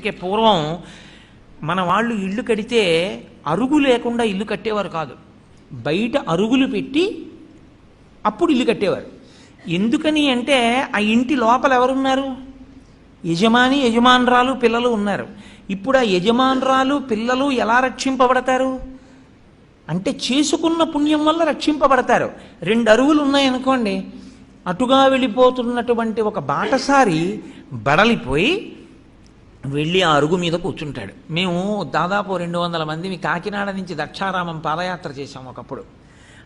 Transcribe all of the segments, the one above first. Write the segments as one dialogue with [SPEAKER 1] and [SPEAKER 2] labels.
[SPEAKER 1] అందుకే పూర్వం మన వాళ్ళు ఇల్లు కడితే అరుగు లేకుండా ఇల్లు కట్టేవారు కాదు. బయట అరుగులు పెట్టి అప్పుడు ఇల్లు కట్టేవారు. ఎందుకని అంటే ఆ ఇంటి లోపల ఎవరున్నారు? యజమాని యజమానురాలు పిల్లలు ఉన్నారు. ఇప్పుడు ఆ యజమానురాలు పిల్లలు ఎలా రక్షింపబడతారు? అంటే చేసుకున్న పుణ్యం వల్ల రక్షింపబడతారు. రెండు అరువులు ఉన్నాయనుకోండి అటుగా వెళ్ళిపోతున్నటువంటి ఒక బాటసారి బడలిపోయి వెళ్ళి ఆ అరుగు మీద కూర్చుంటాడు. మేము దాదాపు రెండు వందల మంది మీ కాకినాడ నుంచి దక్షారామం పాదయాత్ర చేశాం ఒకప్పుడు.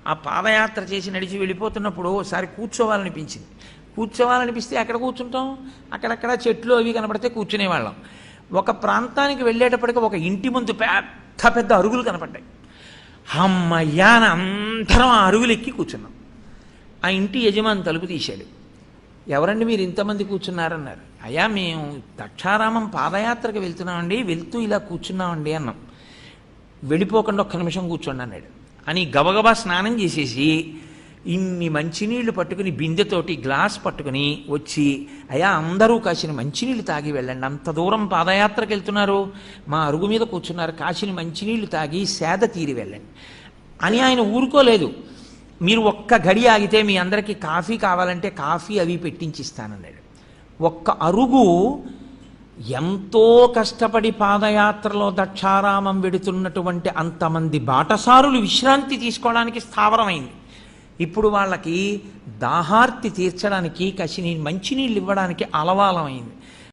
[SPEAKER 1] ఆ పాదయాత్ర చేసి నడిచి వెళ్ళిపోతున్నప్పుడు ఒకసారి కూర్చోవాలనిపించింది. కూర్చోవాలనిపిస్తే ఎక్కడ కూర్చుంటాం? అక్కడక్కడ చెట్లు అవి కనపడితే కూర్చునేవాళ్ళం. ఒక ప్రాంతానికి వెళ్ళేటప్పటికి ఒక ఇంటి ముందు పెద్ద పెద్ద అరుగులు కనపడ్డాయి. అమ్మయ్యాన అందరం ఆ అరుగులు ఎక్కి కూర్చున్నాం. ఆ ఇంటి యజమాని తలుపు తీశాడు. ఎవరండి మీరు ఇంతమంది కూర్చున్నారన్నారు? అయ్యా మేము దక్షారామం పాదయాత్రకు వెళ్తున్నామండి వెళ్తూ ఇలా కూర్చున్నామండి అన్నాం. వెళ్ళిపోకుండా ఒక్క నిమిషం కూర్చోండి అన్నాడు. అని గబగబా స్నానం చేసేసి ఇన్ని మంచినీళ్ళు పట్టుకుని బిందెతోటి గ్లాస్ పట్టుకుని వచ్చి అయ్యా అందరూ కాసిన మంచినీళ్ళు తాగి వెళ్ళండి. అంత దూరం పాదయాత్రకు వెళ్తున్నారు. మా అరుగు మీద కూర్చున్నారు. కాసిన మంచినీళ్ళు తాగి సేద తీరి వెళ్ళండి. అని ఆయన ఊరుకోలేదు. మీరు ఒక్క గడి ఆగితే మీ అందరికీ కాఫీ కావాలంటే కాఫీ అవి పెట్టించిస్తానన్నాడు. ఒక్క అరుగు ఎంతో కష్టపడి పాదయాత్రలో దక్షారామం వెడుతున్నటువంటి అంతమంది బాటసారులు విశ్రాంతి తీసుకోవడానికి స్థావరమైంది. ఇప్పుడు వాళ్ళకి దాహార్తి తీర్చడానికి కసి మంచినీళ్ళు ఇవ్వడానికి అలవాలమైంది.